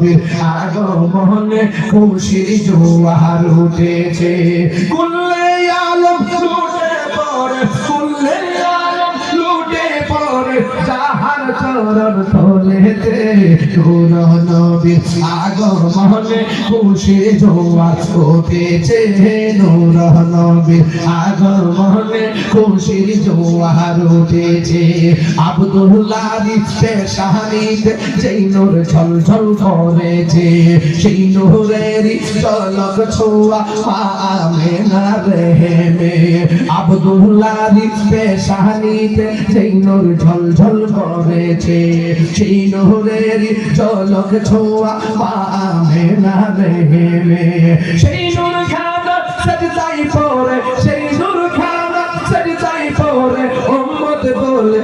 নবীর আগমনে খুশি জোয়ার উঠেছে। কুল্লে আলম লুটে পড়ে, কুল্লে আলম লুটে পড়ে চরণ তলেতে নূর নবীর আগমনে খুশির জোয়ার উঠেছে নূর নবীর আগমনে খুশির জোয়ার উঠেছে আব্দুল্লাহ পেশানিতে যেই নূর ঝলঝল করেছে সেই আব্দুল্লাহ পেশানিতে সেই নোর ঝলঝল করেছে। সেই নূরের চলক ছোয়া পাবে না রে সেই নোর সেই